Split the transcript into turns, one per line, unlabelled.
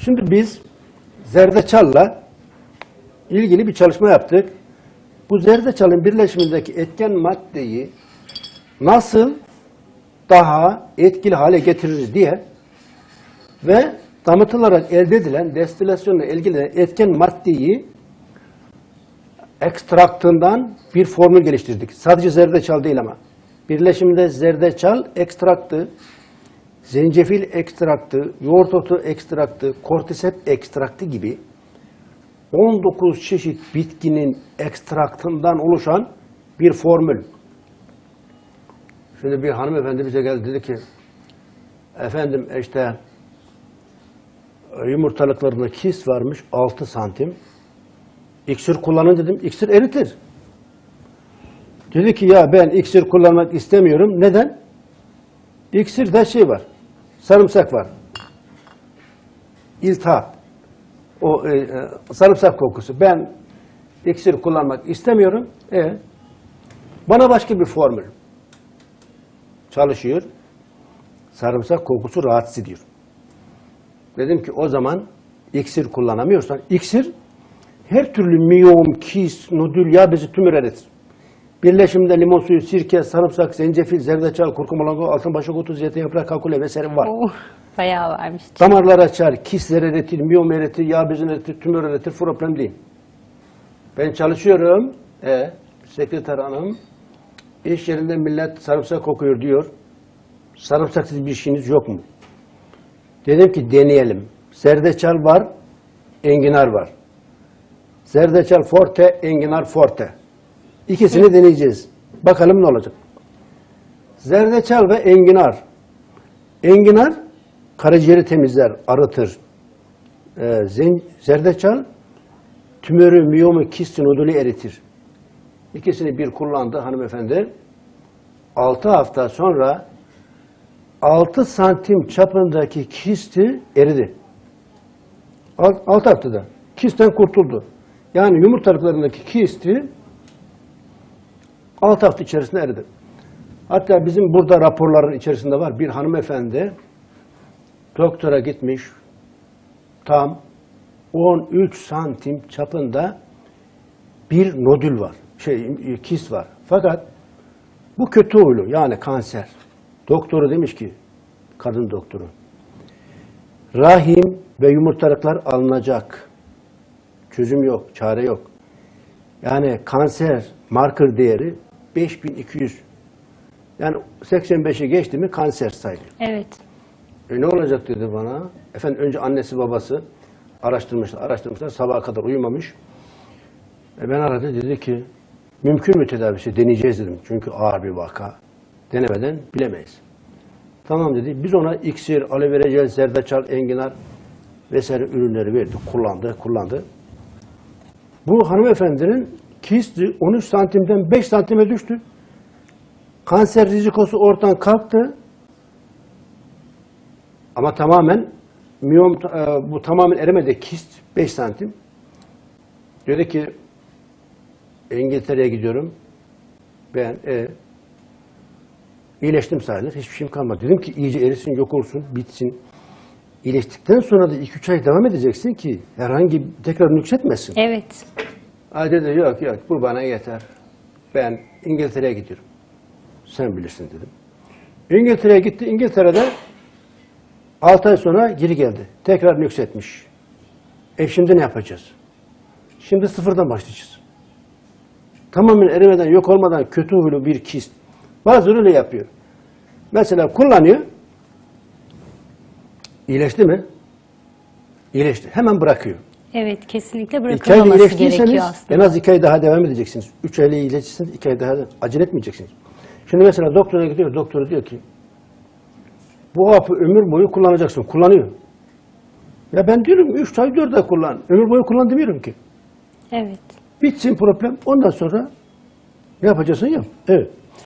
Şimdi biz zerdeçalla ilgili bir çalışma yaptık. Bu zerdeçalın birleşimindeki etken maddeyi nasıl daha etkili hale getiririz diye ve damıtılarak elde edilen destilasyonla ilgili etken maddeyi ekstraktından bir formül geliştirdik. Sadece zerdeçal değil ama. Birleşimde zerdeçal ekstraktı, zencefil ekstraktı, yoğurt otu ekstraktı, kortisep ekstraktı gibi 19 çeşit bitkinin ekstraktından oluşan bir formül. Şimdi bir hanımefendi bize geldi dedi ki efendim işte yumurtalıklarında kis varmış 6 santim. İksir kullanın dedim. İksir eritir. Dedi ki ya ben iksir kullanmak istemiyorum. Neden? İksirde şey var. Sarımsak var. İltihap. O e, e, sarımsak kokusu. Ben iksir kullanmak istemiyorum. E, bana başka bir formül çalışıyor. Sarımsak kokusu rahatsız ediyor. Dedim ki o zaman iksir kullanamıyorsan, iksir her türlü miyom, kis, nodül, yağ bezi tümör eritir. Birleşimde limon suyu, sirke, sarımsak, zencefil, zerdeçal, kurkumalango, altınbaşak otu, zeytin yaprak, kakule vesaire var.
Oh, bayağı varmış.
Damarlar açar, kisler eritir, miyom eritir, yağ bezini eritir, tümör eritir, problem değil. Ben çalışıyorum. E, sekreter hanım, iş yerinde millet sarımsak kokuyor diyor. Sarımsaksız bir işiniz yok mu? Dedim ki deneyelim. Zerdeçal var, enginar var. Zerdeçal forte, enginar forte. İkisini deneyeceğiz. Bakalım ne olacak. Zerdeçal ve enginar. Enginar karaciğeri temizler, arıtır. Ee, zerdeçal tümörü, miyomu, kisti, nodülü eritir. İkisini bir kullandı hanımefendi. 6 hafta sonra 6 santim çapındaki kisti eridi. 6 haftada. Kistten kurtuldu. Yani yumurtalıklarındaki kisti 6 hafta içerisinde eridi. Hatta bizim burada raporların içerisinde var. Bir hanımefendi doktora gitmiş. Tam 13 santim çapında bir nodül var. Şey, kist var. Fakat bu kötü huylu yani kanser. Doktoru demiş ki, kadın doktoru, rahim ve yumurtalıklar alınacak. Çözüm yok, çare yok. Yani kanser marker değeri 5200. Yani 85'i geçti mi kanser sayılıyor.
Evet.
E ne olacak dedi bana. Efendim önce annesi babası araştırmışlar, araştırmışlar. Sabaha kadar uyumamış. E ben aradı dedi ki mümkün mü tedavisi deneyeceğiz dedim. Çünkü ağır bir vaka. Denemeden bilemeyiz. Tamam dedi. Biz ona iksir, aloe vera jel, zerdeçal, enginar vesaire ürünleri verdik. Kullandı, kullandı. Bu hanımefendinin kisti 13 santimden 5 santime düştü. Kanser rizikosu ortadan kalktı. Ama tamamen miyom e, bu tamamen eremedi kist 5 santim. Dedi ki İngiltere'ye gidiyorum. Ben e, iyileştim sayılır. Hiçbir şeyim kalmadı. Dedim ki iyice erisin, yok olsun, bitsin. İyileştikten sonra da 2-3 ay devam edeceksin ki herhangi tekrar nüksetmesin.
Evet.
Ay dedi yok yok bu bana yeter. Ben İngiltere'ye gidiyorum. Sen bilirsin dedim. İngiltere'ye gitti. İngiltere'de 6 ay sonra geri geldi. Tekrar nüksetmiş. E şimdi ne yapacağız? Şimdi sıfırdan başlayacağız. Tamamen erimeden, yok olmadan kötü huylu bir kist. Bazıları öyle yapıyor. Mesela kullanıyor. İyileşti mi? İyileşti. Hemen bırakıyor.
Evet, kesinlikle bırakılmaması gerekiyor aslında.
en az iki ay daha devam edeceksiniz. Üç ayda iyileştiyseniz iki ay daha acele etmeyeceksiniz. Şimdi mesela doktora gidiyor, doktor diyor ki bu hapı ömür boyu kullanacaksın. Kullanıyor. Ya ben diyorum üç ay dört ay kullan. Ömür boyu kullan demiyorum ki.
Evet.
Bitsin problem. Ondan sonra ne yapacaksın yap. Evet.